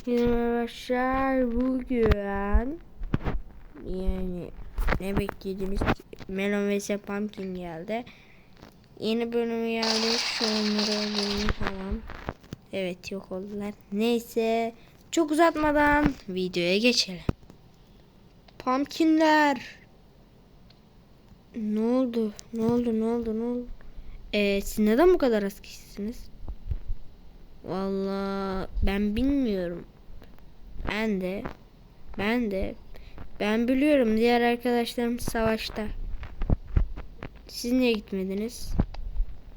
Arkadaşlar bugün yani ne beklediniz? Melon vs Pumpkin geldi. Yeni bölümü geldi. Şu onları tamam. Evet yok oldular. Neyse çok uzatmadan videoya geçelim. Pumpkinler. Ne oldu? Ne oldu? Ne oldu? Ne oldu? Ee, siz neden bu kadar az kişisiniz? Vallahi ben bilmiyorum. Ben de ben de ben biliyorum diğer arkadaşlarım savaşta. Siz niye gitmediniz?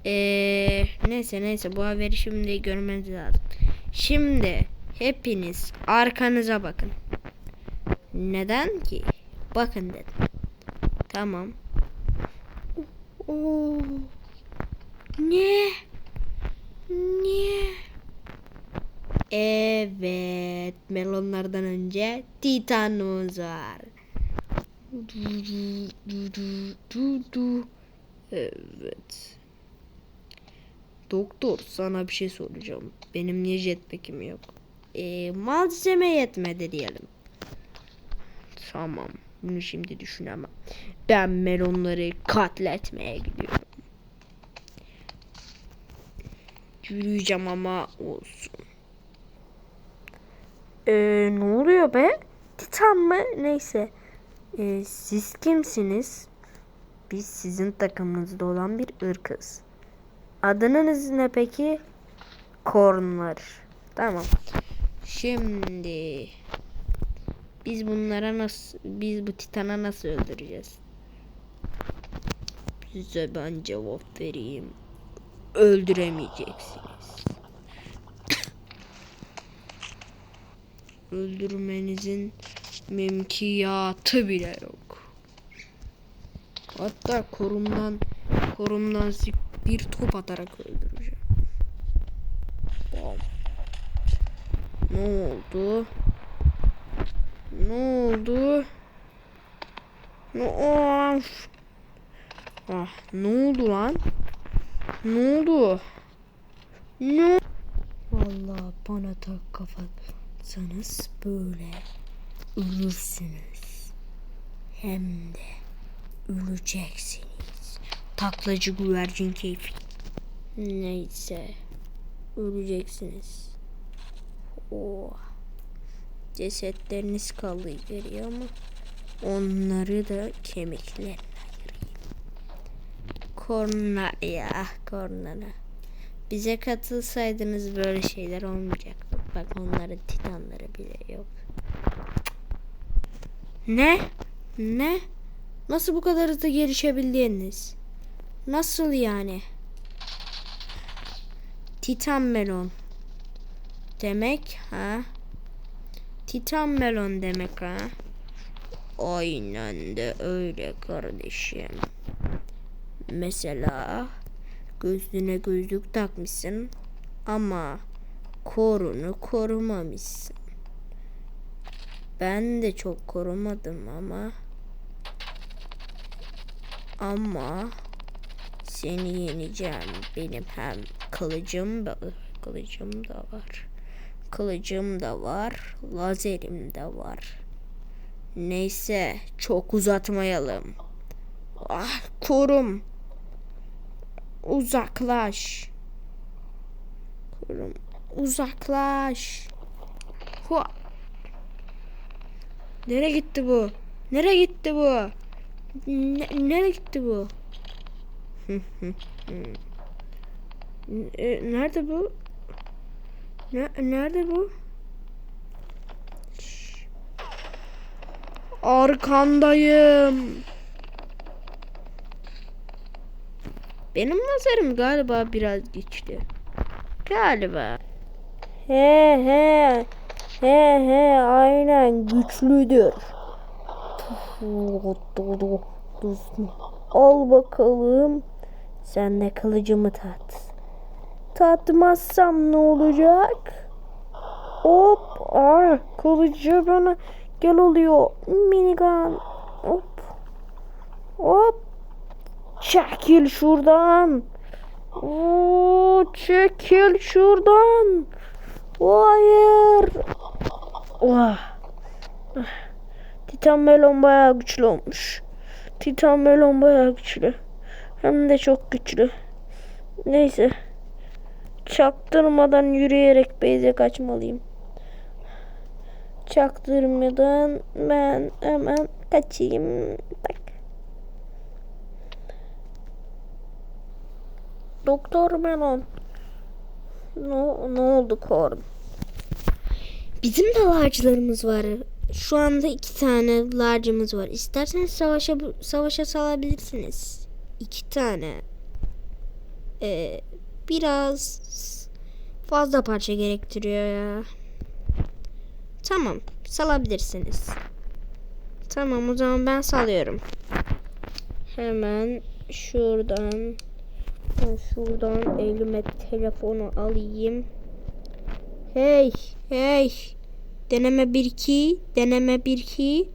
Ee, neyse neyse bu haberi şimdi görmeniz lazım. Şimdi hepiniz arkanıza bakın. Neden ki? Bakın dedim. Tamam. Oo. Ne? Niye? Evet, melonlardan önce Titanımız var. Evet. Doktor sana bir şey soracağım. Benim niye jetpack'im yok? Ee, malzeme yetmedi diyelim. Tamam. Bunu şimdi düşünemem. Ben melonları katletmeye gidiyorum. Yürüyeceğim ama olsun. Ee, ne oluyor be? Titan mı? Neyse. Ee, siz kimsiniz? Biz sizin takımınızda olan bir ırkız. Adınız ne peki? Kornlar. Tamam. Şimdi biz bunlara nasıl biz bu titana nasıl öldüreceğiz? Size ben cevap vereyim. Öldüremeyeceksiniz. Öldürmenizin mümkiyatı bile yok. Hatta korumdan korumdan bir top atarak öldüreceğim. Bam. Ne oldu? Ne oldu? Ne of. Ah, ne oldu lan? Ne oldu? Ne? Vallahi bana tak kapatsanız böyle ölürsünüz. Hem de öleceksiniz. Taklacı güvercin keyfi. Neyse. Öleceksiniz. Oh. Cesetleriniz kaldı geriye ama onları da kemiklerine ayırayım. Korna ya kornana. Bize katılsaydınız böyle şeyler olmayacaktı. Bak onların titanları bile yok. Ne? Ne? Nasıl bu kadar hızlı gelişebildiniz? Nasıl yani? Titan melon. Demek ha? Titan melon demek ha? Aynen de öyle kardeşim. Mesela gözüne gözlük takmışsın ama korunu korumamışsın. Ben de çok korumadım ama ama seni yeneceğim. Benim hem kılıcım da kılıcım da var. Kılıcım da var, lazerim de var. Neyse, çok uzatmayalım. Ah, korum. Uzaklaş. Korum. Uzaklaş. Hua. Nereye gitti bu? Nereye gitti bu? Ne, nereye gitti bu? E, Nerede bu? Ne, nerede bu? Arkandayım. Benim nazarım galiba biraz güçlü. Galiba. He he. He he aynen güçlüdür. Al bakalım. Sen de kılıcımı tat. Tatmazsam ne olacak? Hop. Ah, kılıcı bana gel oluyor. Minigun. Hop. Hop. Çekil şuradan. Oo, çekil şuradan. Hayır. Oha. Titan melon bayağı güçlü olmuş. Titan melon bayağı güçlü. Hem de çok güçlü. Neyse. Çaktırmadan yürüyerek beyze kaçmalıyım. Çaktırmadan ben hemen kaçayım. Tak. Doktor Melon. Ne, ne oldu Korn? Bizim de large'larımız var. Şu anda iki tane large'ımız var. İsterseniz savaşa savaşa salabilirsiniz. İki tane. Ee, biraz fazla parça gerektiriyor ya. Tamam, salabilirsiniz. Tamam, o zaman ben salıyorum. Hemen şuradan ben şuradan elime telefonu alayım. Hey, hey. Deneme 1 2, deneme 1 2.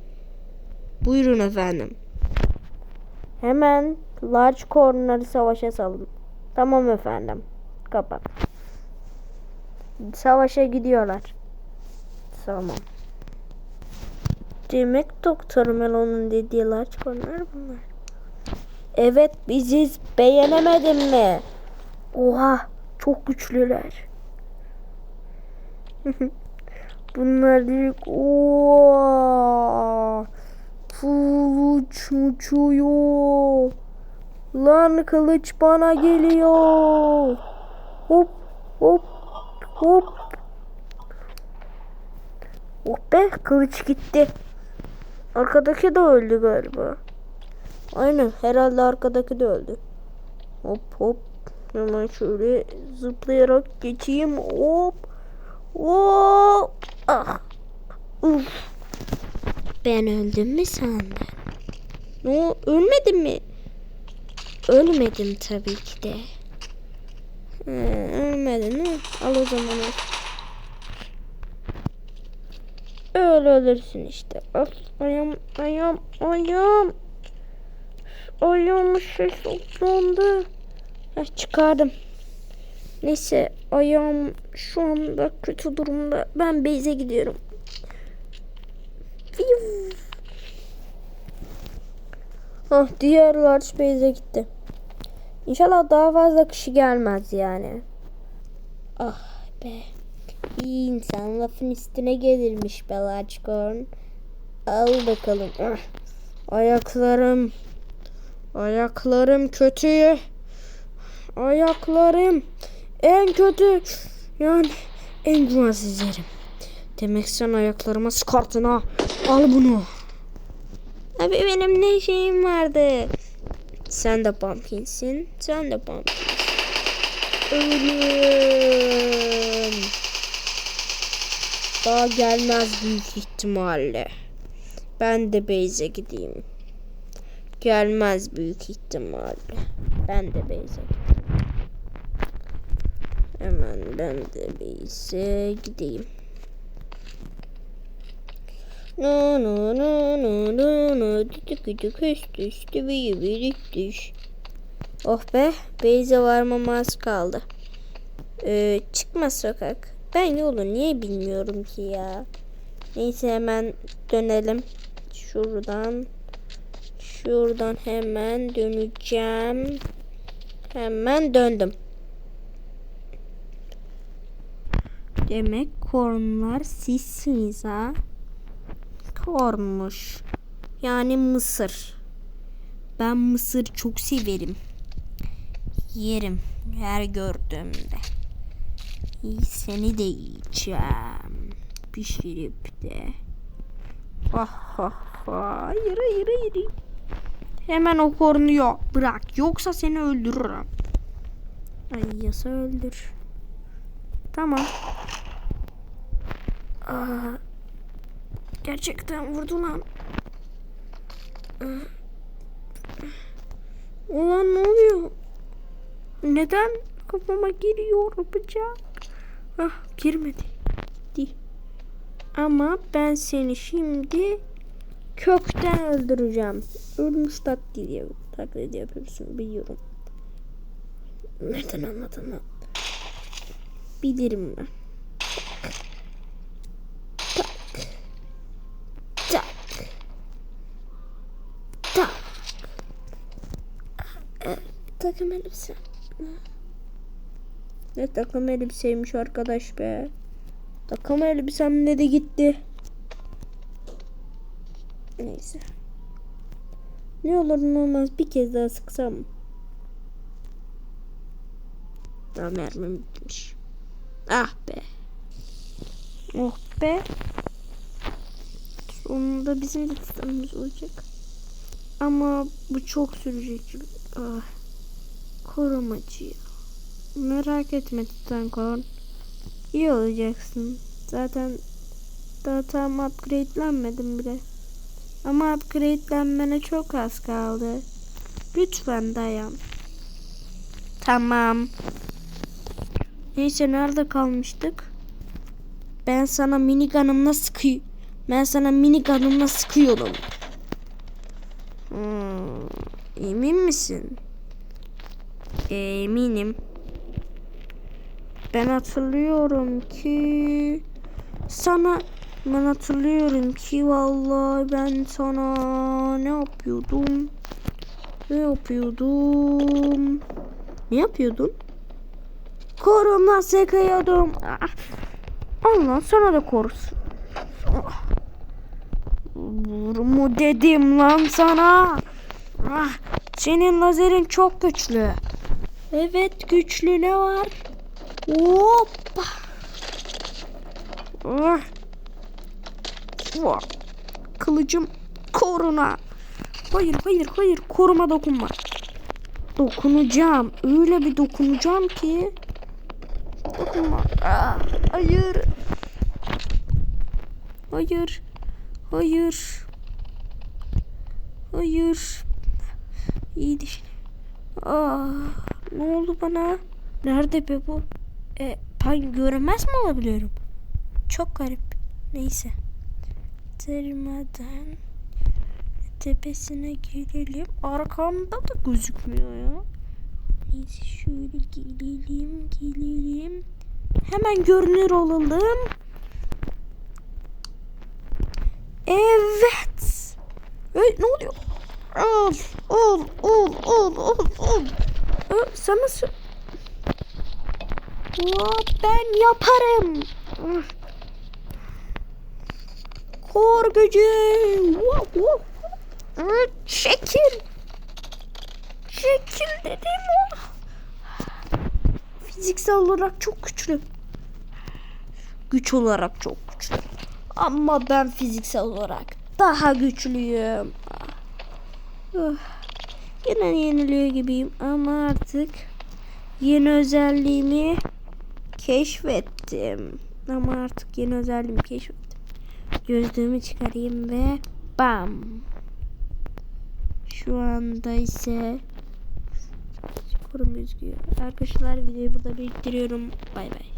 Buyurun efendim. Hemen large corner'ı savaşa salın. Tamam efendim. Kapat. Savaşa gidiyorlar. Tamam. Demek Doktor Melon'un dediği large corner bunlar. Evet biziz. Beğenemedin mi? Oha çok güçlüler. Bunlar direkt ooo. Kılıç uçuyor. Lan kılıç bana geliyor. Hop hop hop. Oh be kılıç gitti. Arkadaki de öldü galiba. Aynen herhalde arkadaki de öldü. Hop hop. Hemen şöyle zıplayarak geçeyim. Hop. Hop. Ah. Uf. Ben öldüm mü sandın? Ne ölmedim mi? Ölmedim tabii ki de. He, ölmedin mi? Al o zaman. Öyle ölürsün işte. Of, ayağım, ayağım, ayağım. Ayağım şey soplandı. Heh, çıkardım. Neyse ayağım şu anda kötü durumda. Ben Beyze gidiyorum. Fiu. Ah diğer large Beyze gitti. İnşallah daha fazla kişi gelmez yani. Ah be. İyi insan lafın üstüne gelirmiş be large corn. Al bakalım. Ah. Ayaklarım. Ayaklarım kötü. Ayaklarım en kötü. Yani en güvensiz yerim. Demek sen ayaklarıma sıkartın ha. Al bunu. Abi benim ne şeyim vardı. Sen de pumpkinsin. Sen de pumpkin. Ölüm. Daha gelmez büyük ihtimalle. Ben de base'e gideyim. Gelmez büyük ihtimalle. Ben de base'e. Hemen ben de base'e gideyim. No no no no no no düdük düdük üst üstü bir bir düş. Oh be base'e varmam az kaldı. Ee, çıkma sokak. Ben yolu niye bilmiyorum ki ya. Neyse hemen dönelim. Şuradan. Şuradan hemen döneceğim. Hemen döndüm. Demek kornlar sizsiniz ha. Kornmuş. Yani mısır. Ben mısır çok severim. Yerim her gördüğümde. Seni de yiyeceğim. Pişirip de. Ah ah ah. Hayır hayır hayır. Hemen o kornuyu bırak. Yoksa seni öldürürüm. Ay yasa öldür. Tamam. Aa, gerçekten vurdu lan. Ulan ne oluyor? Neden kafama giriyor bıçak? Ah girmedi. Di. Ama ben seni şimdi kökten öldüreceğim. Ölmüş taklidi, taklidi yapıyorsun biliyorum. Neden anladığını bilirim ben. Tak. Tak. Tak. Evet, takım elbise. Ne takım elbiseymiş arkadaş be. Takım elbisem ne de gitti. Neyse. Ne olur ne olmaz bir kez daha sıksam. Daha mermim bitmiş. Ah be. Oh be. Sonunda bizim de tutamız olacak. Ama bu çok sürecek. Ah. Korumacı ya. Merak etme Tutankon. İyi olacaksın. Zaten daha tam upgradelenmedim bile. Ama upgradelenmene çok az kaldı. Lütfen dayan. Tamam. Neyse nerede kalmıştık? Ben sana minigunumla sıkı Ben sana minigunumla sıkıyorum. Hmm, emin misin? Eminim. Ben hatırlıyorum ki sana ben hatırlıyorum ki vallahi ben sana ne yapıyordum? Ne yapıyordum? Ne yapıyordun? Koruma sıkıyordum. Ah. Allah sana da korusun. Ah. Dedim lan sana? Ah, senin lazerin çok güçlü. Evet güçlü ne var? Hoppa. Ah. Vah. Kılıcım koruna. Hayır hayır hayır koruma dokunma. Dokunacağım. Öyle bir dokunacağım ki. Dokunma. Ah, hayır. Hayır. Hayır. Hayır. İyi düşün. Aa, ne oldu bana? Nerede be bu? E, ben görünmez mi olabiliyorum? Çok garip. Neyse. Tırmadan tepesine gelelim. Arkamda da gözükmüyor ya. Neyse şöyle gelelim gelelim. Hemen görünür olalım. Evet. Hey, ne oluyor? Ol, ol, ol, ol, ol, ol. Ee, sana sö- Hop, ben yaparım. Ah. Kor gücü. Şekil. Şekil dedim. Fiziksel olarak çok güçlü. Güç olarak çok güçlü. Ama ben fiziksel olarak daha güçlüyüm. Yine yeniliyor gibiyim ama artık yeni özelliğimi keşfettim. Ama artık yeni özelliğimi keşfettim. Gözlüğümü çıkarayım ve bam. Şu anda ise skorum gözüküyor. Arkadaşlar videoyu burada biriktiriyorum. Bay bay.